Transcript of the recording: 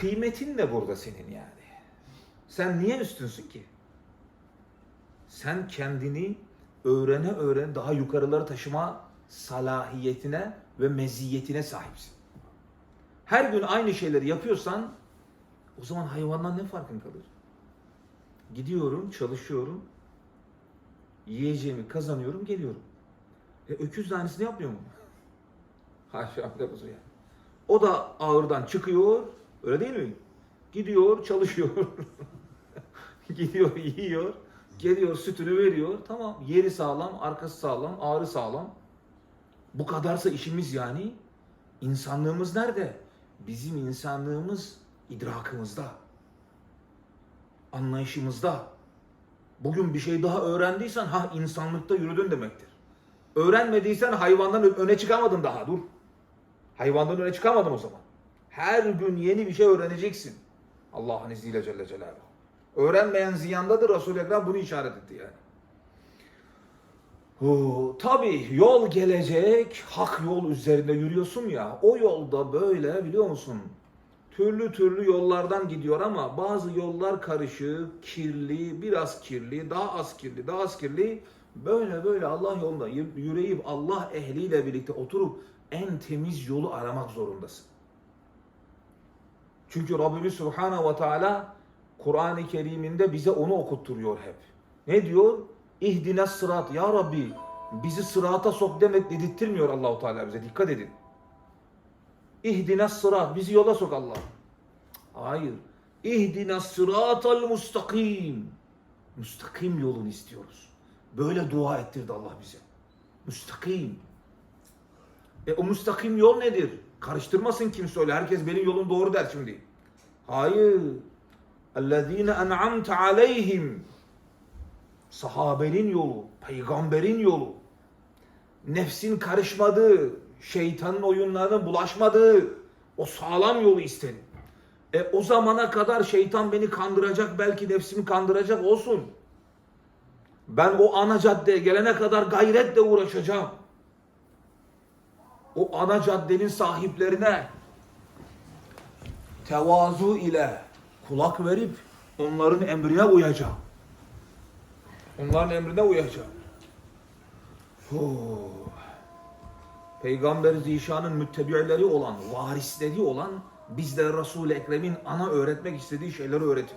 Kıymetin ne burada senin yani? Sen niye üstünsün ki? Sen kendini öğrene öğrene daha yukarıları taşıma salahiyetine ve meziyetine sahipsin. Her gün aynı şeyleri yapıyorsan o zaman hayvandan ne farkın kalır? Gidiyorum, çalışıyorum, yiyeceğimi kazanıyorum, geliyorum. E öküz de aynısını yapmıyor mu? Haşa lafızı yani. O da ağırdan çıkıyor, öyle değil mi? Gidiyor, çalışıyor. Gidiyor, yiyor, geliyor, sütünü veriyor. Tamam, yeri sağlam, arkası sağlam, ağrı sağlam. Bu kadarsa işimiz yani. İnsanlığımız nerede? Bizim insanlığımız idrakımızda. Anlayışımızda. Bugün bir şey daha öğrendiysen ha insanlıkta yürüdün demektir. Öğrenmediysen hayvandan öne çıkamadın daha dur. Hayvandan öne çıkamadın o zaman. Her gün yeni bir şey öğreneceksin. Allah'ın izniyle Celle Celaluhu. Öğrenmeyen ziyandadır Resul-i Ekrem bunu işaret etti yani. Hu, tabii yol gelecek, hak yol üzerinde yürüyorsun ya, o yolda böyle biliyor musun? Türlü türlü yollardan gidiyor ama bazı yollar karışık, kirli, biraz kirli, daha az kirli, daha az kirli. Böyle böyle Allah yolunda yü- yürüyüp Allah ehliyle birlikte oturup en temiz yolu aramak zorundasın. Çünkü Rabbimiz Subhanahu ve Teala Kur'an-ı Kerim'inde bize onu okutturuyor hep. Ne diyor? İhdine sırat. Ya Rabbi bizi sırata sok demek dedirttirmiyor Allahu Teala bize. Dikkat edin. İhdine sırat. Bizi yola sok Allah. Hayır. İhdine sıratal mustakim. Müstakim yolunu istiyoruz. Böyle dua ettirdi Allah bize. Müstakim. E o müstakim yol nedir? Karıştırmasın kimse öyle. Herkes benim yolum doğru der şimdi. Hayır. اَلَّذ۪ينَ اَنْعَمْتَ عَلَيْهِمْ Sahabenin yolu, peygamberin yolu. Nefsin karışmadığı, şeytanın oyunlarına bulaşmadığı o sağlam yolu istedim. E o zamana kadar şeytan beni kandıracak, belki nefsimi kandıracak olsun. Ben o ana caddeye gelene kadar gayretle uğraşacağım. O ana caddenin sahiplerine tevazu ile kulak verip onların emrine uyacağım. Onların emrine uyacağım. Peygamber Zişan'ın müttebi'leri olan, varisleri olan bizlere Resul-i Ekrem'in ana öğretmek istediği şeyleri öğretir.